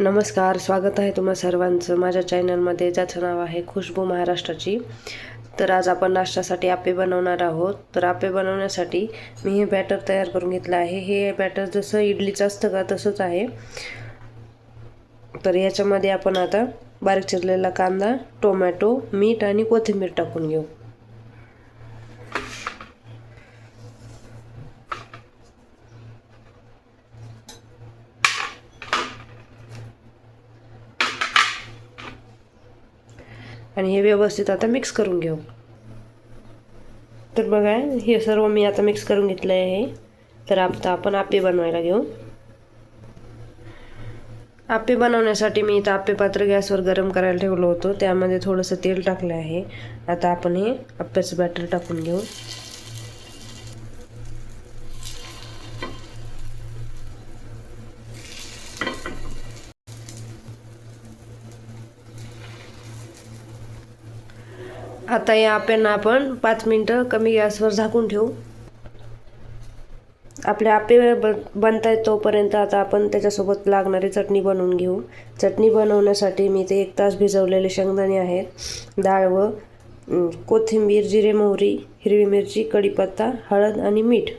नमस्कार स्वागत आहे तुम्हा सर्वांचं. माझ्या चॅनलमध्ये ज्याचं नाव आहे खुशबू महाराष्ट्राची. तर आज आपण नाश्त्यासाठी आप्पे बनवणार आहोत. तर आप्पे बनवण्यासाठी मी हे बॅटर तयार करून घेतलं आहे. हे बॅटर जसं इडलीचं असतं का तसंच आहे. तर याच्यामध्ये आपण आता बारीक चिरलेला कांदा टोमॅटो मीठ आणि कोथिंबीर टाकून घेऊ. आणि हे व्यवस्थित आता मिक्स करून घेऊ. तर बघा हे सर्व मी आता मिक्स करून घेतलं आहे तर आता आपण आप्पे बनवायला घेऊ. आप्पे बनवण्यासाठी मी इथं आपे पात्र गॅसवर गरम करायला ठेवलं होतं. त्यामध्ये थोडंसं तेल टाकलं आहे. आता आपण हे आप्याचं बॅटर टाकून घेऊ. आता या आप्यांना आपण पाच मिनटं कमी गॅसवर झाकून ठेवू. आपले आपे ब बनतायत तोपर्यंत आता आपण त्याच्यासोबत लागणारी चटणी बनवून घेऊ. चटणी बनवण्यासाठी मी ते एक तास भिजवलेले शेंगदाणे आहेत. डाळ व कोथिंबीर जिरे मोहरी हिरवी मिरची कढीपत्ता हळद आणि मीठ.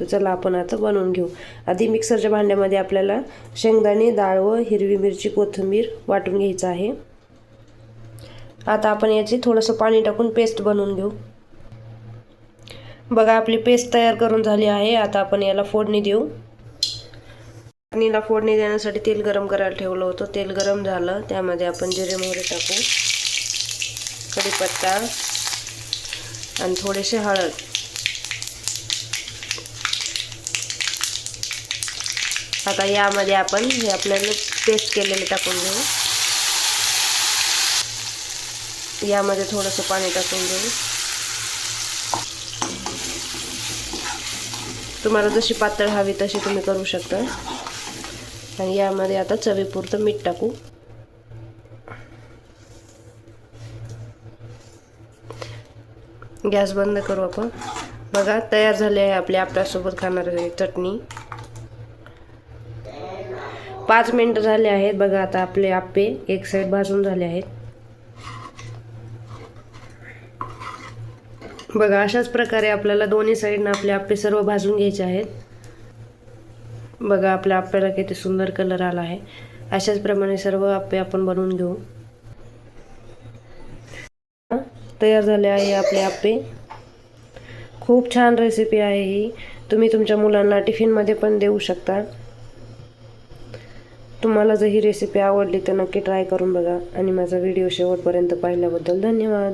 तर चला आपण आता बनवून घेऊ. आधी मिक्सरच्या भांड्यामध्ये आपल्याला शेंगदाणे डाळ व हिरवी मिरची कोथिंबीर वाटून घ्यायचं आहे. आता आपण याची थोडंसं पाणी टाकून पेस्ट बनवून घेऊ. बघा आपली पेस्ट तयार करून झाली आहे. आता आपण याला फोडणी देऊ. चटणीला फोडणी देण्यासाठी तेल गरम करायला ठेवलं होतं. तेल गरम झालं. त्यामध्ये आपण जिरे मोहरे टाकू. कढीपत्ता आणि थोडेसे हळद. आता यामध्ये आपण हे आपल्याला पेस्ट केलेले टाकून घेऊ. यामध्ये थोडंसं पाणी टाकून देऊ. तुम्हाला जशी पातळ हवी तशी तुम्ही करू शकता. आणि यामध्ये आता चवीपुरतं मीठ टाकू. गॅस बंद करू आपण. बघा तयार झाले आहे आपल्या आपल्यासोबत खाणार चटणी. पाच मिनटं झाले आहेत. बघा आता आपले आप्पे एक साईड भाजून झाले आहेत. बघा अशाच प्रकारे आपल्याला दोन्ही साईडनं आपले आप्पे सर्व भाजून घ्यायचे आहेत. बघा आपल्या आप्याला किती सुंदर कलर आला आहे. अशाच प्रमाणे सर्व आप्पे आपण बनवून घेऊ. तयार झाले आहे आपले आप्पे खूप छान रेसिपी आहे ही. तुम्ही तुमच्या मुलांना टिफिनमध्ये पण देऊ शकता. तुम्हाला जर ही रेसिपी आवडली तर नक्की ट्राय करून बघा. आणि माझा व्हिडिओ शेवटपर्यंत पाहिल्याबद्दल धन्यवाद.